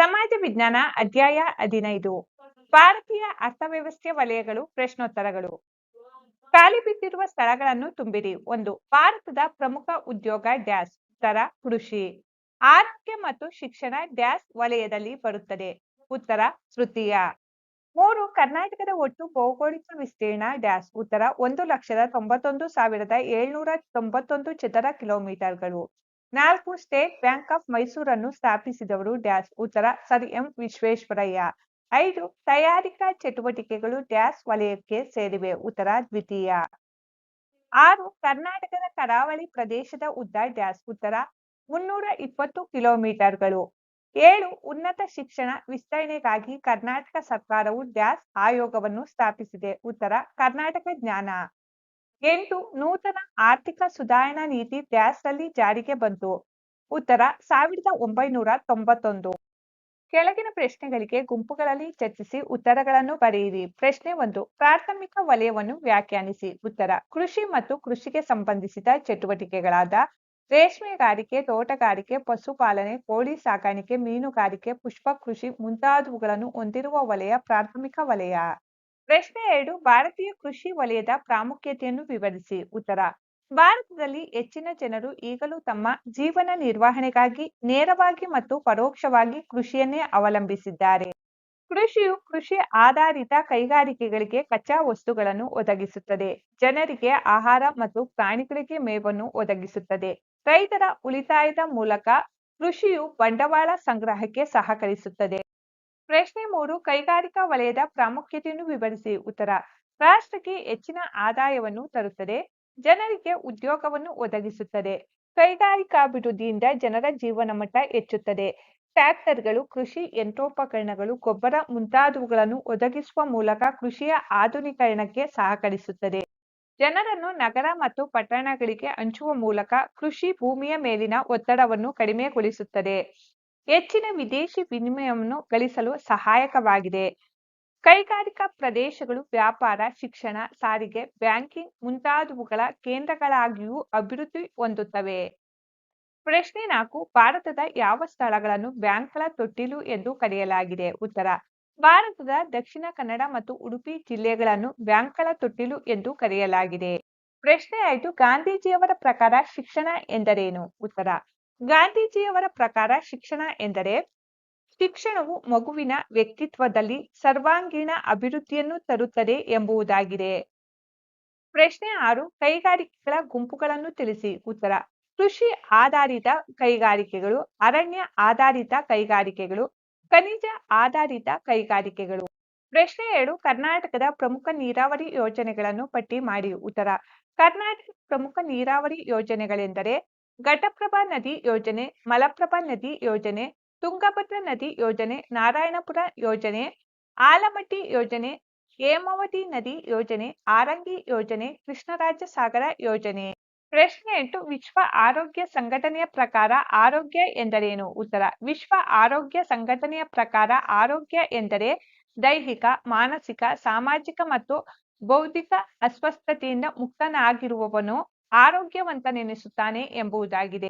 ಸಮಾಜ ವಿಜ್ಞಾನ ಅಧ್ಯಾಯ ಹದಿನೈದು. ಭಾರತೀಯ ಅರ್ಥವ್ಯವಸ್ಥೆ ವಲಯಗಳು ಪ್ರಶ್ನೋತ್ತರಗಳು. ಖಾಲಿ ಬಿದ್ದಿರುವ ಸ್ಥಳಗಳನ್ನು ತುಂಬಿರಿ. ಒಂದು, ಭಾರತದ ಪ್ರಮುಖ ಉದ್ಯೋಗ ಡ್ಯಾಶ್ ಉತ್ತರ, ಕೃಷಿ. ಆರೋಗ್ಯ ಮತ್ತು ಶಿಕ್ಷಣ ಡ್ಯಾಶ್ ವಲಯದಲ್ಲಿ ಬರುತ್ತದೆ. ಉತ್ತರ, ತೃತೀಯ. ಮೂರು, ಕರ್ನಾಟಕದ ಒಟ್ಟು ಭೌಗೋಳಿಕ ವಿಸ್ತೀರ್ಣ ಡ್ಯಾಶ್ ಉತ್ತರ, ಒಂದು ಲಕ್ಷದ ತೊಂಬತ್ತೊಂದು ಸಾವಿರದ ಏಳ್ನೂರ ತೊಂಬತ್ತೊಂದು ಚದರ ಕಿಲೋಮೀಟರ್ಗಳು. ನಾಲ್ಕು ಸ್ಟೇಟ್ ಬ್ಯಾಂಕ್ ಆಫ್ ಮೈಸೂರನ್ನು ಸ್ಥಾಪಿಸಿದವರು ಡ್ಯಾಶ್ ಉತ್ತರ ಸರ್ ಎಂ ವಿಶ್ವೇಶ್ವರಯ್ಯ. ಐದು, ತಯಾರಿಕಾ ಚಟುವಟಿಕೆಗಳು ಡ್ಯಾಶ್ ವಲಯಕ್ಕೆ ಸೇರಿವೆ, ಉತ್ತರ ದ್ವಿತೀಯ. ಆರು, ಕರ್ನಾಟಕದ ಕರಾವಳಿ ಪ್ರದೇಶದ ಉದ್ದ ಡ್ಯಾಶ್ ಉತ್ತರ ಮುನ್ನೂರ ಇಪ್ಪತ್ತು ಕಿಲೋಮೀಟರ್ಗಳು. ಏಳು, ಉನ್ನತ ಶಿಕ್ಷಣ ವಿಸ್ತರಣೆಗಾಗಿ ಕರ್ನಾಟಕ ಸರ್ಕಾರವು ಡ್ಯಾಶ್ ಆಯೋಗವನ್ನು ಸ್ಥಾಪಿಸಿದೆ, ಉತ್ತರ ಕರ್ನಾಟಕ ಜ್ಞಾನ. ಎಂಟು ನೂತನ ಆರ್ಥಿಕ ಸುಧಾರಣಾ ನೀತಿ ಡ್ಯಾಶ್ನಲ್ಲಿ ಜಾರಿಗೆ ಬಂತು. ಉತ್ತರ ಸಾವಿರದ ಒಂಬೈನೂರ ತೊಂಬತ್ತೊಂದು. ಕೆಳಗಿನ ಪ್ರಶ್ನೆಗಳಿಗೆ ಗುಂಪುಗಳಲ್ಲಿ ಚರ್ಚಿಸಿ ಉತ್ತರಗಳನ್ನು ಬರೆಯಿರಿ. ಪ್ರಶ್ನೆ ಒಂದು, ಪ್ರಾಥಮಿಕ ವಲಯವನ್ನು ವ್ಯಾಖ್ಯಾನಿಸಿ. ಉತ್ತರ, ಕೃಷಿ ಮತ್ತು ಕೃಷಿಗೆ ಸಂಬಂಧಿಸಿದ ಚಟುವಟಿಕೆಗಳಾದ ರೇಷ್ಮೆಗಾರಿಕೆ ತೋಟಗಾರಿಕೆ, ಪಶುಪಾಲನೆ, ಕೋಳಿ ಸಾಕಾಣಿಕೆ, ಮೀನುಗಾರಿಕೆ, ಪುಷ್ಪ ಕೃಷಿ ಮುಂತಾದವುಗಳನ್ನು ಹೊಂದಿರುವ ವಲಯ ಪ್ರಾಥಮಿಕ ವಲಯ. ಪ್ರಶ್ನೆ ಎರಡು, ಭಾರತೀಯ ಕೃಷಿ ವಲಯದ ಪ್ರಾಮುಖ್ಯತೆಯನ್ನು ವಿವರಿಸಿ. ಉತ್ತರ, ಭಾರತದಲ್ಲಿ ಹೆಚ್ಚಿನ ಜನರು ಈಗಲೂ ತಮ್ಮ ಜೀವನ ನಿರ್ವಹಣೆಗಾಗಿ ನೇರವಾಗಿ ಮತ್ತು ಪರೋಕ್ಷವಾಗಿ ಕೃಷಿಯನ್ನೇ ಅವಲಂಬಿಸಿದ್ದಾರೆ. ಕೃಷಿಯು ಕೃಷಿ ಆಧಾರಿತ ಕೈಗಾರಿಕೆಗಳಿಗೆ ಕಚ್ಚಾ ವಸ್ತುಗಳನ್ನು ಒದಗಿಸುತ್ತದೆ. ಜನರಿಗೆ ಆಹಾರ ಮತ್ತು ಪ್ರಾಣಿಗಳಿಗೆ ಮೇವನ್ನು ಒದಗಿಸುತ್ತದೆ. ರೈತರ ಉಳಿತಾಯದ ಮೂಲಕ ಕೃಷಿಯು ಬಂಡವಾಳ ಸಂಗ್ರಹಕ್ಕೆ ಸಹಕರಿಸುತ್ತದೆ. ಪ್ರಶ್ನೆ ಮೂರು, ಕೈಗಾರಿಕಾ ವಲಯದ ಪ್ರಾಮುಖ್ಯತೆಯನ್ನು ವಿವರಿಸಿ. ಉತ್ತರ, ರಾಷ್ಟ್ರಕ್ಕೆ ಹೆಚ್ಚಿನ ಆದಾಯವನ್ನು ತರುತ್ತದೆ, ಜನರಿಗೆ ಉದ್ಯೋಗವನ್ನು ಒದಗಿಸುತ್ತದೆ. ಕೈಗಾರಿಕಾಭಿವೃದ್ಧಿಯಿಂದ ಜನರ ಜೀವನ ಮಟ್ಟ ಹೆಚ್ಚುತ್ತದೆ. ಟ್ರ್ಯಾಕ್ಟರ್ಗಳು ಕೃಷಿ ಯಂತ್ರೋಪಕರಣಗಳು, ಗೊಬ್ಬರ ಮುಂತಾದವುಗಳನ್ನು ಒದಗಿಸುವ ಮೂಲಕ ಕೃಷಿಯ ಆಧುನೀಕರಣಕ್ಕೆ ಸಹಕರಿಸುತ್ತದೆ. ಜನರನ್ನು ನಗರ ಮತ್ತು ಪಟ್ಟಣಗಳಿಗೆ ಹಂಚುವ ಮೂಲಕ ಕೃಷಿ ಭೂಮಿಯ ಮೇಲಿನ ಒತ್ತಡವನ್ನು ಕಡಿಮೆಗೊಳಿಸುತ್ತದೆ. ಹೆಚ್ಚಿನ ವಿದೇಶಿ ವಿನಿಮಯವನ್ನು ಗಳಿಸಲು ಸಹಾಯಕವಾಗಿದೆ. ಕೈಗಾರಿಕಾ ಪ್ರದೇಶಗಳು, ವ್ಯಾಪಾರ, ಶಿಕ್ಷಣ, ಸಾರಿಗೆ, ಬ್ಯಾಂಕಿಂಗ್ ಮುಂತಾದವುಗಳ ಕೇಂದ್ರಗಳಾಗಿಯೂ ಅಭಿವೃದ್ಧಿ ಹೊಂದುತ್ತವೆ. ಪ್ರಶ್ನೆ ನಾಲ್ಕು, ಭಾರತದ ಯಾವ ಸ್ಥಳಗಳನ್ನು ಬ್ಯಾಂಕ್ಗಳ ತೊಟ್ಟಿಲು ಎಂದು ಕರೆಯಲಾಗಿದೆ? ಉತ್ತರ, ಭಾರತದ ದಕ್ಷಿಣ ಕನ್ನಡ ಮತ್ತು ಉಡುಪಿ ಜಿಲ್ಲೆಗಳನ್ನು ಬ್ಯಾಂಕ್ಗಳ ತೊಟ್ಟಿಲು ಎಂದು ಕರೆಯಲಾಗಿದೆ. ಪ್ರಶ್ನೆ ಐದು, ಗಾಂಧೀಜಿಯವರ ಪ್ರಕಾರ ಶಿಕ್ಷಣ ಎಂದರೇನು? ಉತ್ತರ ಗಾಂಧೀಜಿಯವರ ಪ್ರಕಾರ ಶಿಕ್ಷಣ ಎಂದರೆ ಶಿಕ್ಷಣವು ಮಗುವಿನ ವ್ಯಕ್ತಿತ್ವದಲ್ಲಿ ಸರ್ವಾಂಗೀಣ ಅಭಿವೃದ್ಧಿಯನ್ನು ತರುತ್ತದೆ ಎಂಬುದಾಗಿದೆ. ಪ್ರಶ್ನೆ ಆರು, ಕೈಗಾರಿಕೆಗಳ ಗುಂಪುಗಳನ್ನು ತಿಳಿಸಿ. ಉತ್ತರ, ಕೃಷಿ ಆಧಾರಿತ ಕೈಗಾರಿಕೆಗಳು, ಅರಣ್ಯ ಆಧಾರಿತ ಕೈಗಾರಿಕೆಗಳು, ಖನಿಜ ಆಧಾರಿತ ಕೈಗಾರಿಕೆಗಳು. ಪ್ರಶ್ನೆ ಎರಡು ಕರ್ನಾಟಕದ ಪ್ರಮುಖ ನೀರಾವರಿ ಯೋಜನೆಗಳನ್ನು ಪಟ್ಟಿ ಮಾಡಿ. ಉತ್ತರ, ಕರ್ನಾಟಕ ಪ್ರಮುಖ ನೀರಾವರಿ ಯೋಜನೆಗಳೆಂದರೆ ಘಟಪ್ರಭಾ ನದಿ ಯೋಜನೆ, ಮಲಪ್ರಭಾ ನದಿ ಯೋಜನೆ, ತುಂಗಭದ್ರಾ ನದಿ ಯೋಜನೆ, ನಾರಾಯಣಪುರ ಯೋಜನೆ, ಆಲಮಟ್ಟಿ ಯೋಜನೆ, ಹೇಮಾವತಿ ನದಿ ಯೋಜನೆ, ಆರಂಗಿ ಯೋಜನೆ ಕೃಷ್ಣರಾಜ ಸಾಗರ ಯೋಜನೆ. ಪ್ರಶ್ನೆ ಎಂಟು, ವಿಶ್ವ ಆರೋಗ್ಯ ಸಂಘಟನೆಯ ಪ್ರಕಾರ ಆರೋಗ್ಯ ಎಂದರೇನು? ಉತ್ತರ, ವಿಶ್ವ ಆರೋಗ್ಯ ಸಂಘಟನೆಯ ಪ್ರಕಾರ ಆರೋಗ್ಯ ಎಂದರೆ ದೈಹಿಕ, ಮಾನಸಿಕ, ಸಾಮಾಜಿಕ ಮತ್ತು ಬೌದ್ಧಿಕ ಅಸ್ವಸ್ಥತೆಯಿಂದ ಮುಕ್ತನಾಗಿರುವವನು ಆರೋಗ್ಯವಂತನೆನಿಸುತ್ತಾನೆ ಎಂಬುದಾಗಿದೆ.